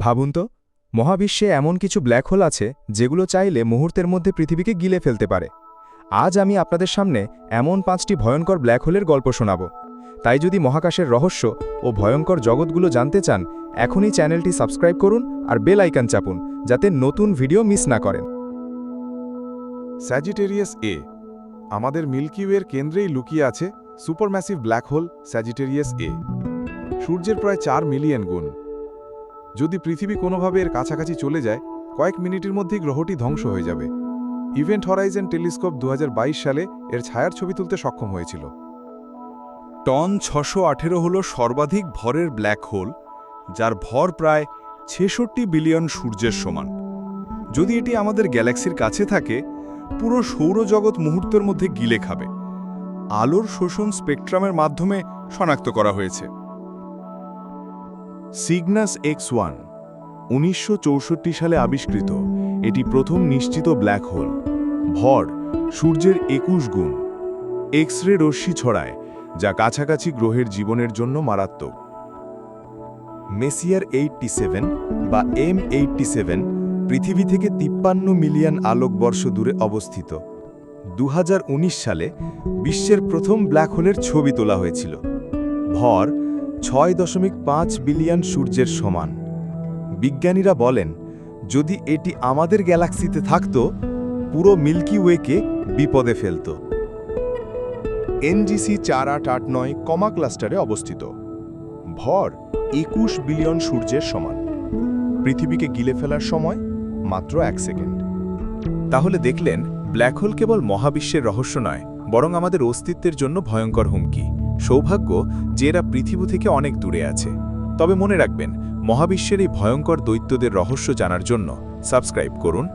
ভাবুন তো, মহাবিশ্বে এমন কিছু ব্ল্যাক হোল আছে যেগুলো চাইলে মুহূর্তের মধ্যে পৃথিবীকে গিলে ফেলতে পারে। আজ আমি আপনাদের সামনে এমন পাঁচটি ভয়ঙ্কর ব্ল্যাক হোলের গল্প শোনাব। তাই যদি মহাকাশের রহস্য ও ভয়ঙ্কর জগৎগুলো জানতে চান, এখনই চ্যানেলটি সাবস্ক্রাইব করুন আর বেল আইকন চাপুন, যাতে নতুন ভিডিও মিস না করেন। স্যাজিটেরিয়াস এ, আমাদের মিল্কি ওয়ের কেন্দ্রেই লুকিয়ে আছে supermassive black hole Sagittarius A. সূর্যের প্রায় চার মিলিয়ন গুণ। যদি পৃথিবী কোনোভাবে এর কাছাকাছি চলে যায়, কয়েক মিনিটের মধ্যেই গ্রহটি ধ্বংস হয়ে যাবে। ইভেন্ট হরাইজেন টেলিস্কোপ দু হাজার বাইশ সালে এর ছায়ার ছবি তুলতে সক্ষম হয়েছিল। টন ছশো আঠেরো হল সর্বাধিক ভরের ব্ল্যাক হোল, যার ভর প্রায় ছেষট্টি বিলিয়ন সূর্যের সমান। যদি এটি আমাদের গ্যালাক্সির কাছে থাকে, পুরো সৌরজগৎ মুহূর্তের মধ্যে গিলে খাবে। আলোর শোষণ স্পেকট্রামের মাধ্যমে শনাক্ত করা হয়েছে। সিগনাস এক্স ওয়ান, উনিশশো চৌষট্টি সালে আবিষ্কৃত এটি প্রথম নিশ্চিত ব্ল্যাক হোল। ভর, সূর্যের একুশ গুণ। এক্স রে রশ্মি ছড়ায়, যা কাছাকাছি গ্রহের জীবনের জন্য মারাত্মক। মেসিয়ার এইটটি সেভেন বা এম এইটটি সেভেন পৃথিবী থেকে তিপ্পান্ন মিলিয়ন আলোকবর্ষ দূরে অবস্থিত। দু হাজার উনিশ সালে বিশ্বের প্রথম ব্ল্যাক হোলের ছবি তোলা হয়েছিল। ভর ছয় দশমিক পাঁচ বিলিয়ন সূর্যের সমান। বিজ্ঞানীরা বলেন, যদি এটি আমাদের গ্যালাক্সিতে থাকত, পুরো মিল্কি ওয়েকে বিপদে ফেলত। এনজিসি চার আট আট নয় কমা ক্লাস্টারে অবস্থিত। ভর একুশ বিলিয়ন সূর্যের সমান। পৃথিবীকে গিলে ফেলার সময় মাত্র এক সেকেন্ড। তাহলে দেখলেন, ব্ল্যাক হোল কেবল মহাবিশ্বের রহস্য নয়, বরং আমাদের অস্তিত্বের জন্য ভয়ঙ্কর হুমকি। সৌভাগ্য যে এরা পৃথিবী থেকে অনেক দূরে আছে। তবে মনে রাখবেন, মহাবিশ্বের এই ভয়ঙ্কর দৈত্যদের রহস্য জানার জন্য সাবস্ক্রাইব করুন।